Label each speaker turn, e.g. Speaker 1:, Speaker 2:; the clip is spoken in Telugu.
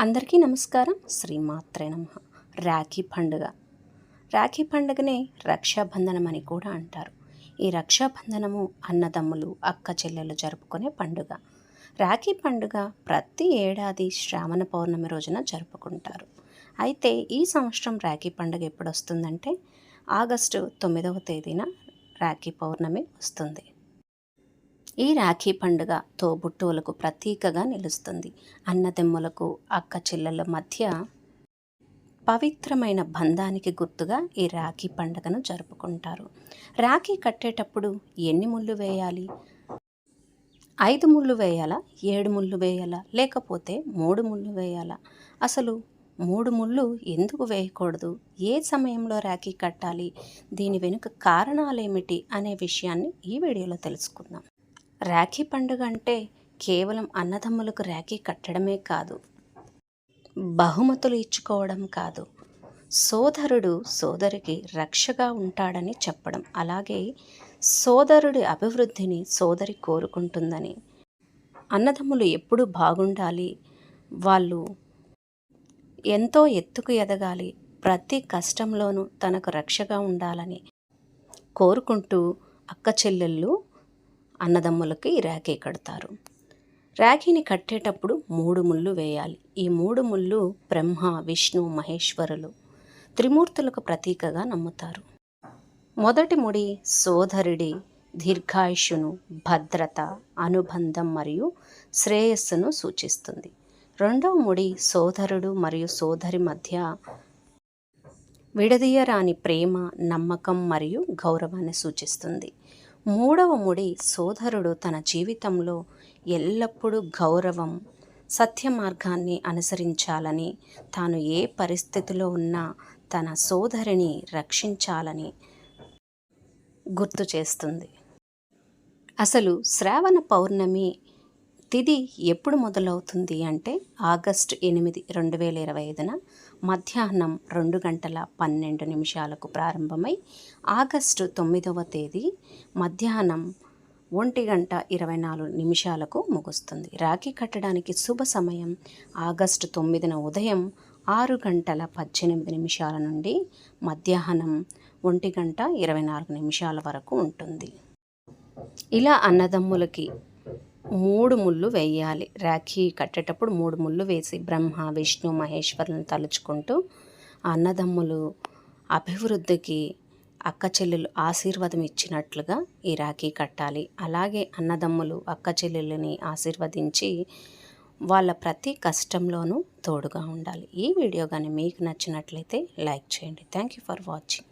Speaker 1: అందరికీ నమస్కారం. శ్రీమాత్రే నమ. రాఖీ పండుగ. రాఖీ పండుగనే రక్షాబంధనం అని కూడా అంటారు. ఈ రక్షాబంధనము అన్నదమ్ములు అక్క చెల్లెలు జరుపుకునే పండుగ. రాఖీ పండుగ ప్రతి ఏడాది శ్రావణ పౌర్ణమి రోజున జరుపుకుంటారు. అయితే ఈ సంవత్సరం రాఖీ పండుగ ఎప్పుడు వస్తుందంటే ఆగస్టు తొమ్మిదవ తేదీన రాఖీ పౌర్ణమి వస్తుంది. ఈ రాఖీ పండుగ తోబుట్టువులకు ప్రతీకగా నిలుస్తుంది. అన్నదమ్ములకు అక్క చెల్లెల మధ్య పవిత్రమైన బంధానికి గుర్తుగా ఈ రాఖీ పండుగను జరుపుకుంటారు. రాఖీ కట్టేటప్పుడు ఎన్ని ముళ్ళు వేయాలి? ఐదు ముళ్ళు వేయాలా? ఏడు ముళ్ళు వేయాలా? లేకపోతే మూడు ముళ్ళు వేయాలా? అసలు మూడు ముళ్ళు ఎందుకు వేయకూడదు? ఏ సమయంలో రాఖీ కట్టాలి? దీని వెనుక కారణాలేమిటి? అనే విషయాన్ని ఈ వీడియోలో తెలుసుకుందాం. రాఖీ పండుగ అంటే కేవలం అన్నదమ్ములకు రాఖీ కట్టడమే కాదు బహుమతులు ఇచ్చుకోవడం కాదు. సోదరుడు సోదరికి రక్షగా ఉంటాడని చెప్పడం. అలాగే సోదరుడి అభివృద్ధిని సోదరి కోరుకుంటుందని. అన్నదమ్ములు ఎప్పుడు బాగుండాలి? వాళ్ళు ఎంతో ఎత్తుకు ఎదగాలి. ప్రతి కష్టంలోనూ తనకు రక్షగా ఉండాలని కోరుకుంటూ అక్క చెల్లెళ్ళు అన్నదమ్ములకి రాఖీ కడతారు. రాఖీని కట్టేటప్పుడు మూడు ముళ్ళు వేయాలి. ఈ మూడు ముళ్ళు బ్రహ్మ విష్ణు మహేశ్వరులు త్రిమూర్తులకు ప్రతీకగా నమ్ముతారు. మొదటి ముడి సోదరుడి దీర్ఘాయుషును భద్రత అనుబంధం మరియు శ్రేయస్సును సూచిస్తుంది. రెండవ ముడి సోదరుడు మరియు సోదరి మధ్య విడదీయరాని ప్రేమ నమ్మకం మరియు గౌరవాన్ని సూచిస్తుంది. మూడవ ముడి సోదరుడు తన జీవితంలో ఎల్లప్పుడూ గౌరవం సత్య మార్గాన్ని అనుసరించాలని తాను ఏ పరిస్థితిలో ఉన్నా తన సోదరిని రక్షించాలని గుర్తు చేస్తుంది. అసలు శ్రావణ పౌర్ణమి తిది ఎప్పుడు మొదలవుతుంది అంటే ఆగస్టు ఎనిమిది రెండు వేల ఇరవై ఐదున మధ్యాహ్నం రెండు గంటల పన్నెండు నిమిషాలకు ప్రారంభమై ఆగస్టు తొమ్మిదవ తేదీ మధ్యాహ్నం ఒంటి గంట ఇరవై నాలుగు నిమిషాలకు ముగుస్తుంది. రాఖీ కట్టడానికి శుభ సమయం ఆగస్టు తొమ్మిదిన ఉదయం ఆరు గంటల పద్దెనిమిది నిమిషాల నుండి మధ్యాహ్నం ఒంటి గంట ఇరవై నాలుగు నిమిషాల వరకు ఉంటుంది. ఇలా అన్నదమ్ములకి మూడు ముళ్ళు వేయాలి. రాఖీ కట్టేటప్పుడు మూడు ముళ్ళు వేసి బ్రహ్మ విష్ణు మహేశ్వరులను తలుచుకుంటూ అన్నదమ్ములు అభివృద్ధికి అక్క చెల్లెలు ఆశీర్వాదం ఇచ్చినట్లుగా ఈ రాఖీ కట్టాలి. అలాగే అన్నదమ్ములు అక్క చెల్లెలని ఆశీర్వదించి వాళ్ళ ప్రతి కష్టంలోనూ తోడుగా ఉండాలి. ఈ వీడియో కానీ మీకు నచ్చినట్లయితే లైక్ చేయండి. Thank you for watching.